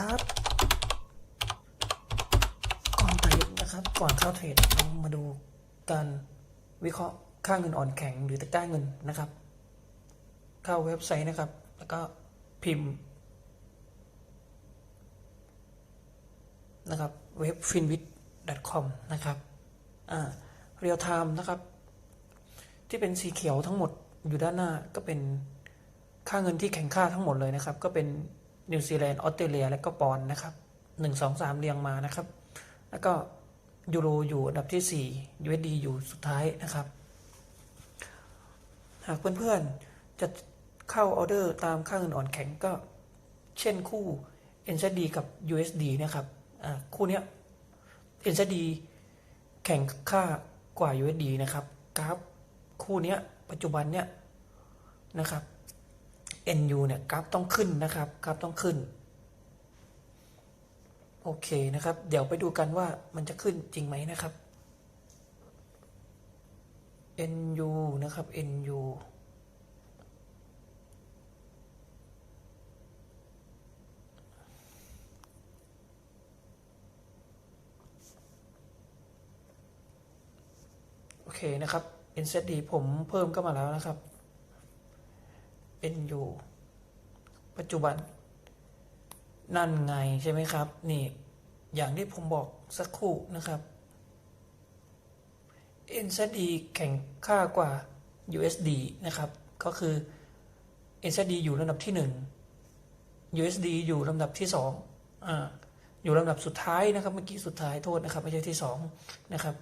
ครับ ก่อนเทรดนะครับ ก่อนเข้าเทรดเรามาดูการวิเคราะห์ค่าเงินอ่อนแข็งหรือตะกร้าเงินนะครับ เข้าเว็บไซต์นะครับ แล้วก็พิมพ์ นะครับเว็บ finwit.com นะครับอ่าเรียลไทม์นะครับ ที่เป็นสีเขียวทั้งหมดอยู่ด้านหน้าก็เป็นค่าเงินที่แข่งค่าทั้งหมดเลยนะครับ ก็เป็น นิวซีแลนด์ออสเตรเลีย และก็ปอนด์นะครับหนึ่งสองสามเรียงมานะครับ แล้วก็ยูโรอยู่อันดับที่สี่ USD อยู่สุดท้ายนะครับ หากเพื่อนๆจะเข้าออเดอร์ตามค่าเงินอ่อนแข็งก็เช่นคู่ NZD กับ USD นะครับคู่นี้ NZD แข่งค่ากว่า USD นะครับกราฟคู่นี้ปัจจุบันเนี้ยนะครับ NU เนี่ยกราฟต้องขึ้นนะครับกราฟต้องขึ้น โอเคนะครับ เดี๋ยวไปดูกันว่ามันจะขึ้นจริงไหมนะครับ NU นะครับ NU โอเคนะครับ NZD ผมเพิ่มก็มาแล้วนะครับ NU ปัจจุบัน นั่นไงใช่ไหมครับ นี่ อย่างที่ผมบอกสักครู่นะครับ NZD แข่งค่ากว่า USD นะครับ ก็คือ NZD อยู่ลำดับที่ 1 USD อยู่ลำดับที่2อ่าอยู่ลำดับสุดท้ายนะครับ เมื่อกี้สุดท้ายโทษนะครับไม่ใช่ที่2นะครับ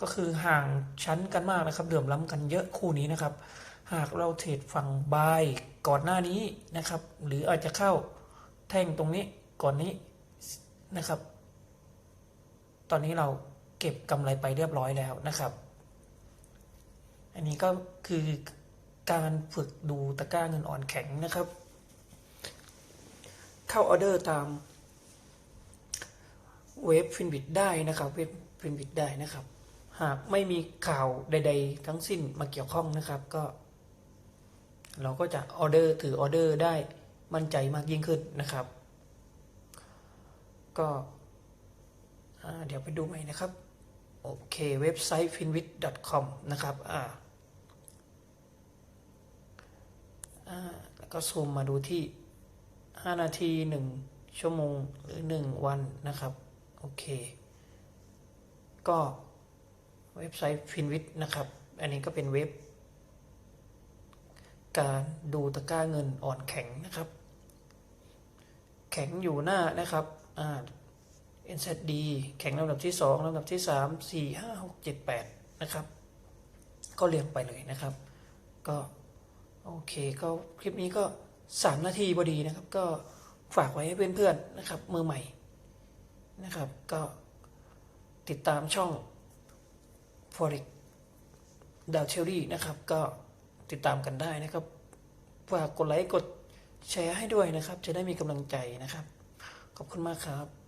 ก็คือห่างชั้นกันมากนะครับเดือมล้ำกันเยอะคู่นี้นะครับ หากเราเทรดฝั่งบายก่อนหน้านี้นะครับ หรืออาจจะเข้าแท่งตรงนี้ก่อนนี้นะครับ ตอนนี้เราเก็บกำไรไปเรียบร้อยแล้วนะครับ อันนี้ก็คือการฝึกดูตะกร้าเงินอ่อนแข็งนะครับ เข้าออเดอร์ตามเว็บฟินบิดได้นะครับเว็บฟินบิดได้นะครับ หากไม่มีข่าวใด ๆ ทั้งสิ้นมาเกี่ยวข้องนะครับก็ เราก็จะออเดอร์ถือออเดอร์ได้มั่นใจมากยิ่งขึ้นนะครับ ก็เดี๋ยวไปดูใหม่นะครับ โอเคเว็บไซต์ finwit.com นะครับอ่าแล้วก็ซูมมาดูที่ 5 นาที 1 ชั่วโมงหรือ 1 วันนะครับ โอเค ก็เว็บไซต์ Finwit นะครับ อันนี้ก็เป็นเว็บ การดูตะกร้าเงินอ่อนแข็งนะครับ แข็งอยู่หน้านะครับอ่า NZD แข็งลำดับที่ 2ลำดับที่ 3 4 5 6 7 8 นะครับ ก็เรียงไปเลยนะครับ ก็โอเคก็คลิปนี้ก็ 3 นาทีพอดีนะครับ ก็ฝากไว้ให้เพื่อนๆนะครับ มือใหม่นะครับ ก็ติดตามช่อง Forex ดาวเทลลี่นะครับ ก็ ติดตามกันได้นะครับฝากกดไลค์กดแชร์ให้ด้วยนะครับ จะได้มีกำลังใจนะครับ ขอบคุณมากครับ